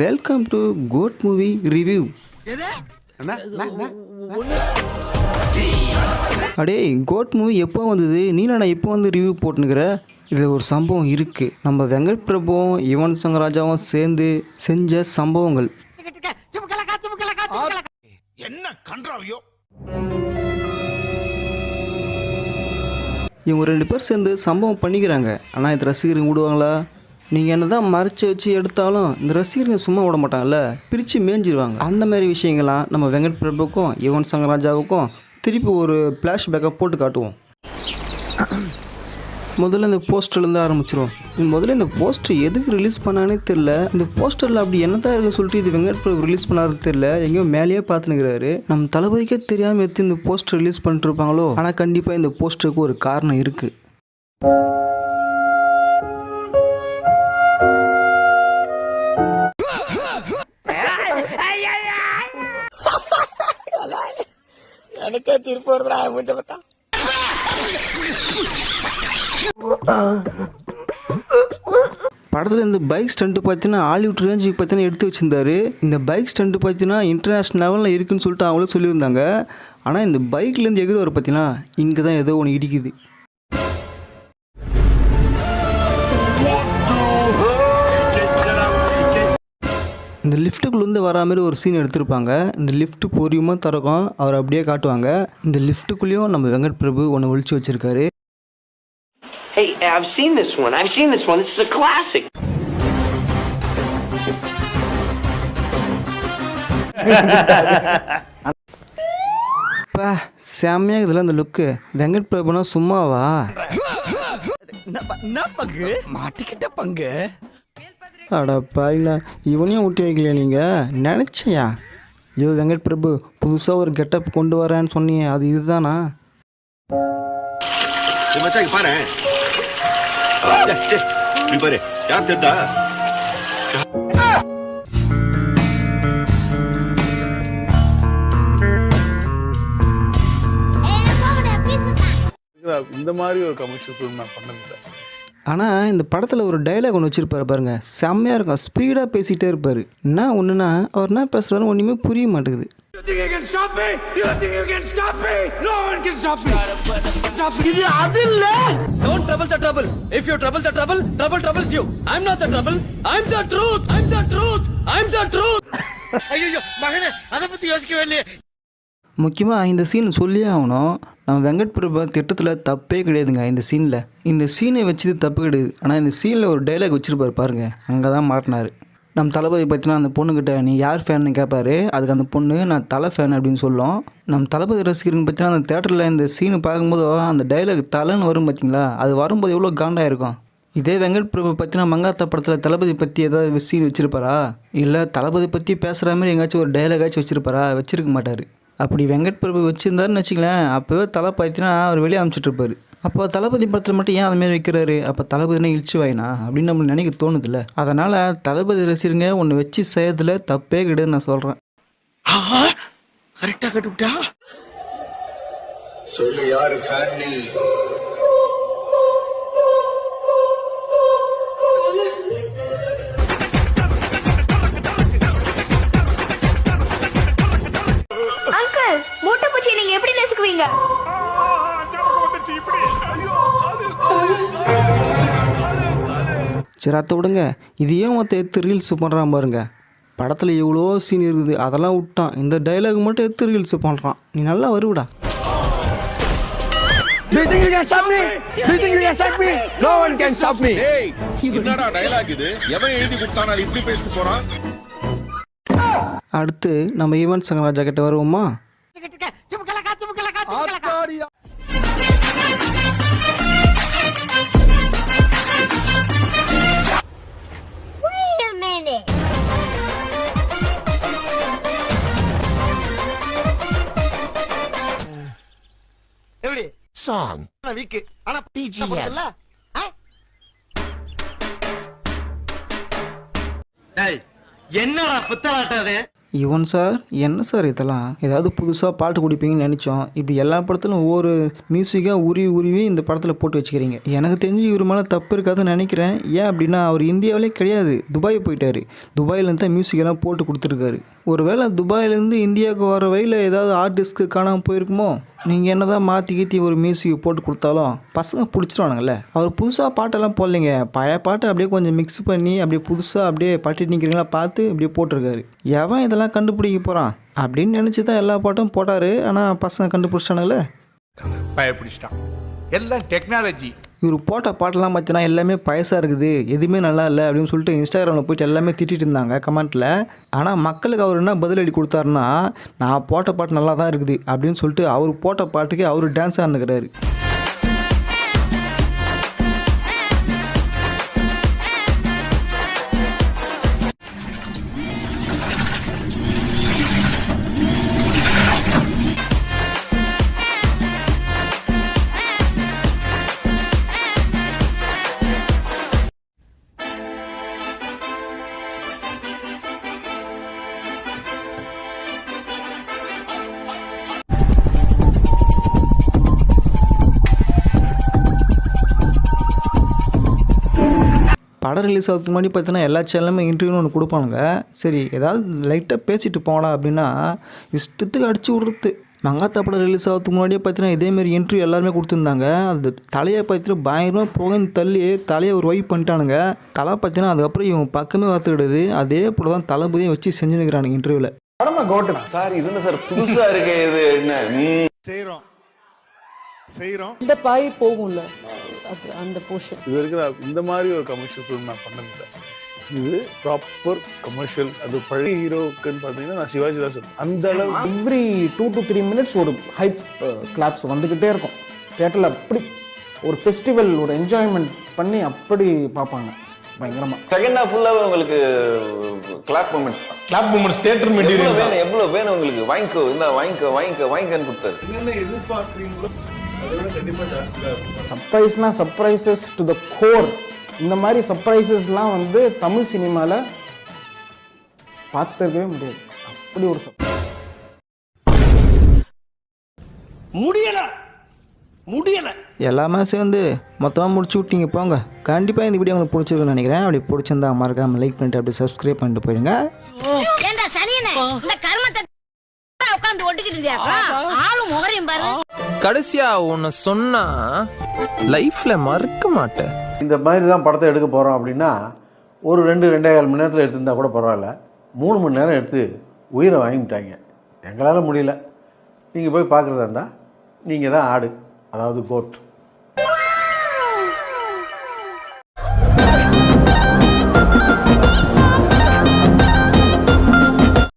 Welcome to GOAT movie review அடே GOAT movie எப்போ வந்தது? நீலடா எப்போ வந்து ரிவ்யூ போட்டுனுக்கிற? இதில் ஒரு சம்பவம் இருக்குது நம்ம வெங்கட் பிரபுவும் யுவன் சங்கர் ராஜாவும் சேர்ந்து செஞ்ச சம்பவங்கள். என்ன கன்றாவியோ? இவங்க ரெண்டு பேர் சேர்ந்து சம்பவம் பண்ணிக்கிறாங்க. ஆனால் இது ரசிகருங்க விடுவாங்களா நீங்கள் என்ன தான் மறைச்சி வச்சு எடுத்தாலும் இந்த ரசிகருங்க சும்மா விட மாட்டாங்கல்ல? பிரித்து மேஞ்சிருவாங்க. அந்த மாதிரி விஷயங்கள்லாம் நம்ம வெங்கட் பிரபுக்கும் யுவன் சங்கர் ராஜாவுக்கும் திருப்பி ஒரு ஃப்ளாஷ்பேக்கை போட்டு காட்டுவோம். முதல்ல இந்த போஸ்டர்லேருந்து ஆரம்பிச்சிடும் முதல்ல இந்த போஸ்டர் எதுக்கு ரிலீஸ் பண்ணானே தெரில இந்த போஸ்டரில் அப்படி என்னதான் இருக்கு சொல்லிட்டு இது வெங்கட் பிரபு ரிலீஸ் பண்ணாரு தெரில எங்கேயோ மேலேயே பார்த்துனுக்கிறாரு நம்ம தளபதிக்கே தெரியாமல் எடுத்து இந்த போஸ்டர் ரிலீஸ் பண்ணிட்டு இருப்பாங்களோ? ஆனால் கண்டிப்பாக இந்த போஸ்டருக்கு ஒரு காரணம் இருக்குது எனக்கே சிரிப்பு வருதுடா மூஞ்ச பார்த்தா. படத்தில் இந்த பைக் ஸ்டண்ட்டு பார்த்தீங்கன்னா ஹாலிவுட் ரேஞ்சுக்கு பார்த்தீங்கன்னா எடுத்து வச்சிருந்தாரு. இந்த பைக் ஸ்டண்ட்டு பார்த்தீங்கன்னா இன்டர்நேஷ்னல் லெவலில் இருக்குன்னு சொல்லிட்டு அவங்களும் சொல்லியிருந்தாங்க. ஆனால் இந்த பைக்லேருந்து எகிர் வர பார்த்தீங்கன்னா இங்கே தான் ஏதோ ஒன்று இடிக்குது. இந்த லிஃப்ட்டுக்குள்ளேருந்து வரா மாதிரி ஒரு சீன் எடுத்திருப்பாங்க. இந்த லிஃப்ட் பொறியுமா திறக்கும். அவர் அப்படியே காட்டுவாங்க. இந்த லிஃப்ட்டுக்குள்ளேயும் நம்ம வெங்கட் பிரபு ஒன்று ஒழிச்சு வச்சிருக்காரு. Hey, I've seen this one. I've seen this one. This is a classic. அப்பா செம்மையாக இருக்குதுல்ல அந்த லுக்கு வெங்கட் பிரபுனா சும்மாவா? மாட்டிக்கிட்ட பங்கு? அட பாயிலா இவனையும் ஊட்டி வைக்கலையா நீங்கள் நினச்சியா? ஐயோ வெங்கட் பிரபு புதுசாக ஒரு கெட்டப் கொண்டு வரேன்னு சொன்னீங்க. அது இதுதானா? பாரு. பாரு. யார் இந்த மாதிரி ஒரு கமர்ஷியல் ஃபிலிம் நான் பண்ணதில்லை. ஆனால் இந்த படத்தில் ஒரு டைலாக் ஒன்று வச்சுருப்பாரு பாருங்க செம்மையாக இருக்கும் ஸ்பீடாக பேசிகிட்டே இருப்பார் என்ன ஒன்றுனா அவர் என்ன பேசுகிறாரு ஒன்றுமே புரிய மாட்டேங்குது முக்கியமாக இந்த சீன் சொல்லியே ஆகணும் நம்ம வெங்கட் பிரபு திட்டத்தில் தப்பே கிடையாதுங்க இந்த சீனில் இந்த சீனை வச்சது தப்பு கிடையாது. ஆனால் இந்த சீனில் ஒரு டைலாக் வச்சுருப்பாரு பாருங்கள் அங்கே தான் மாட்டினார். நம்ம தளபதி பற்றினா அந்த பொண்ணுக்கிட்ட நீ யார் ஃபேன்னு கேட்பாரு அதுக்கு அந்த பொண்ணு நான் தலை ஃபேன் அப்படின்னு சொல்லும். நம்ம தளபதி ரசிகர்னு பார்த்தீங்கன்னா அந்த தேட்டரில் இந்த சீனு பார்க்கும்போது அந்த டைலாக் தலைன்னு வரும் பார்த்தீங்களா அது வரும்போது எவ்வளோ காண்டாக இருக்கும்? இதே வெங்கட் பிரபு பற்றினா மங்காத்தா படத்தில் தளபதி பற்றி ஏதாவது சீன் வச்சுருப்பாரா? இல்லை தளபதி பற்றி பேசுகிற மாதிரி எங்கேயாச்சும் ஒரு டைலாகாச்சும் வச்சுருப்பாரா? வச்சிருக்க மாட்டார். அப்படி வெங்கட் பிரபு வச்சிருந்தாருன்னு வச்சுங்களேன் அப்போவே தலை பார்த்தீங்கன்னா அவர் வெளியே அனுப்பிச்சிட்ருப்பாரு அப்போ தளபதி படத்தில் மட்டும் ஏன் அதுமாரி வைக்கிறாரு? அப்போ தளபதினா இழிச்சு வாயினா? அப்படின்னு நம்மளுக்கு நினைக்க தோணுதில்ல. அதனால் தளபதி ரசிகருங்க ஒன்று வச்சு செய்யறதுல தப்பே கிடையாதுன்னு நான் சொல்கிறேன் கரெக்டா கட்டுவிட்டா? சொல்லு யாரு ஃபேன் சரி அத்தை விடுங்க. இது ஏன் மொத்த எடுத்து ரீல்ஸ் பண்ணுறான் பாருங்க. படத்தில் எவ்வளோ சீன் இருக்குது அதெல்லாம் விட்டான். இந்த டைலாக் மட்டும் எடுத்து ரீல்ஸ் பண்ணுறான் நீ நல்லா வருவிடா. You think you can stop me? You think you can stop me? No one can stop me. ஏய் என்னடா டயலாக் இது? எவன் எழுதி கொடுத்தானா? அது இப்படி பேசிட்டு போறான்? அடுத்து நம்ம ஈவன் சங்கராஜா கிட்ட வருவோமா? Minute. எப்படி சாங் வீக்கு ஆனா பிஜிஎல் என்னடா புத்தலாட்டது யுவன் சார்? என்ன சார் இதெல்லாம்? ஏதாவது புதுசாக பாட்டு குடிப்பீங்கன்னு நினச்சோம். இப்படி எல்லா படத்திலும் ஒவ்வொரு மியூசிக்காக உருவி உருவி இந்த படத்தில் போட்டு வச்சுக்கிறீங்க. எனக்கு தெரிஞ்சு இவர் மேலே தப்பு இருக்காதுன்னு நினைக்கிறேன். ஏன் அப்படின்னா அவர் இந்தியாவிலே கிடையாது. துபாய் போயிட்டார். துபாயிலேருந்து தான் மியூசிக் எல்லாம் போட்டு கொடுத்துருக்காரு. ஒருவேளை துபாயிலேருந்து இந்தியாவுக்கு வர வழியில் ஏதாவது ஆர்டிஸ்ட்க்கு காணாமல் போயிருக்குமோ? நீங்கள் என்ன தான் மாற்றி கீற்றி ஒரு மியூசிக் போட்டு கொடுத்தாலும் பசங்க பிடிச்சிருவானுங்கல்ல. அவர் புதுசாக பாட்டெல்லாம் போடலைங்க. பழைய பாட்டை அப்படியே கொஞ்சம் மிக்ஸ் பண்ணி அப்படியே புதுசாக அப்படியே பட்டிட்டு நிற்கிறீங்களா பார்த்து அப்படியே போட்டிருக்காரு. எவன் இதெல்லாம் கண்டுபிடிக்க போகிறான் அப்படின்னு நினச்சி தான் எல்லா பாட்டும் போட்டார். ஆனால் பசங்க கண்டுபிடிச்சிட்டானுங்களே பயப்பிடிச்சிட்டான். எல்லாம் டெக்னாலஜி இவர் போட்ட பாட்டெல்லாம் பார்த்தீங்கன்னா எல்லாமே பயசாக இருக்குது எதுவுமே நல்லா இல்லை அப்படின்னு சொல்லிட்டு இன்ஸ்டாகிராமில் போயிட்டு எல்லாமே திட்டிட்டு இருந்தாங்க கமெண்ட்டில் ஆனால் மக்களுக்கு அவர் என்ன பதிலடி கொடுத்தாருன்னா நான் போட்ட பாட்டு நல்லா தான் இருக்குது அப்படின்னு சொல்லிட்டு அவர் போட்ட பாட்டுக்கு அவர் டான்ஸ் ஆடுனுக்கிறாரு. படம் ரிலீஸ் ஆகிறதுக்கு முன்னாடி பார்த்தீங்கன்னா எல்லா சேனலுமே இன்டர்வியூன்னு ஒன்று கொடுப்பானுங்க. சரி ஏதாவது லைட்டாக பேசிட்டு போங்கடா அப்படின்னா இஷ்டத்துக்கு அடிச்சு விட்றது. மங்காத்தா படம் ரிலீஸ் ஆகிறதுக்கு முன்னாடியே பார்த்தீங்கன்னா இதேமாரி இன்டர்வியூ எல்லாருமே கொடுத்துருந்தாங்க. அந்த தலையை பார்த்தீங்கன்னா பயங்கரமாக புகைன்னு தள்ளி தலையை ஒரு வைப் பண்ணிட்டானுங்க. தலை பார்த்தீங்கன்னா அதுக்கப்புறம் இவங்க பக்கமே பார்த்து கிடையாது அதே போல தான் தளபதியும் வச்சு செஞ்சுனுக்கிறானுங்க இன்டர்வியூவில் படமா கோட்டு தான் சார் இது என்ன சார் புதுசா இருக்கு இது என்ன? ம். செய்யறோம் இந்த பாய் போகும்ல. அந்த போர்ஷன் இது வரைக்கும் இந்த மாதிரி ஒரு கமர்ஷியல் ஃபிலிம் நான் பண்ணதில்லை. இது ப்ராப்பர் கமர்ஷியல் அது பழைய ஹீரோக்குன்னு பார்த்தீங்கன்னா நான் சிவாஜி தான் சொல்லுவேன் அந்த அளவு every two to three minutes ஒரு ஹைப் கிளாப்ஸ் வந்துக்கிட்டே இருக்கும். தேட்டரில் அப்படி ஒரு ஃபெஸ்டிவல் ஒரு என்ஜாய்மெண்ட் பண்ணி அப்படி பார்ப்பாங்க பயங்கரமா. செகண்ட் ஹாஃப் ஃபுல்லாவே உங்களுக்கு கிளாப் மூமெண்ட்ஸ் தான். கிளாப் மூமெண்ட்ஸ் தியேட்டர் வேணும் எவ்வளவு வேணும் உங்களுக்கு? வாங்கிக்கோ இந்த வாங்கிக்கோ வாங்கிக்கோ வாங்கிக்கோன்னு கொடுத்தாரு. என்னென்ன எதிர்பார்க்குறீங்களோ சர்ப்ரைஸ்னா சர்ப்ரைசஸ் டு த கோர் இந்த மாதிரி சர்ப்ரைசஸ்லாம் வந்து தமிழ் சினிமாவில் பார்த்துருக்கவே முடியாது. அப்படி ஒரு. முடியல. முடியல. எல்லாமே சேர்ந்து மொத்தமாக முடிச்சு விட்டீங்க போங்க. கண்டிப்பாக இந்த வீடியோ உங்களுக்கு பிடிச்சிருக்குன்னு நினைக்கிறேன். அப்படி பிடிச்சிருந்தா மறக்காமல் லைக் பண்ணிட்டு அப்படியே சப்ஸ்கிரைப் பண்ணிட்டு போயிடுங்க. ஏண்டா சனியனே இந்த கர்மத்தை உட்காந்து ஒட்டிக்கிட்டு ஆளும் முகரையும் பாரு. கடைசியா ஒன்னு சொன்னா லைஃப்ல மறக்க மாட்டேன். இந்த மாதிரி தான் படத்தை எடுக்க போகிறோம் அப்படின்னா ஒரு ரெண்டு ரெண்டே கால் மணி நேரத்தில் எடுத்திருந்தா கூட பரவாயில்ல. மூணு மணி நேரம் எடுத்து உயிரை வாங்கிட்டாங்க. எங்களால் முடியல. நீங்கள் போய் பார்க்குறதா இருந்தால் நீங்கள் தான் ஆடு அதாவது கோட்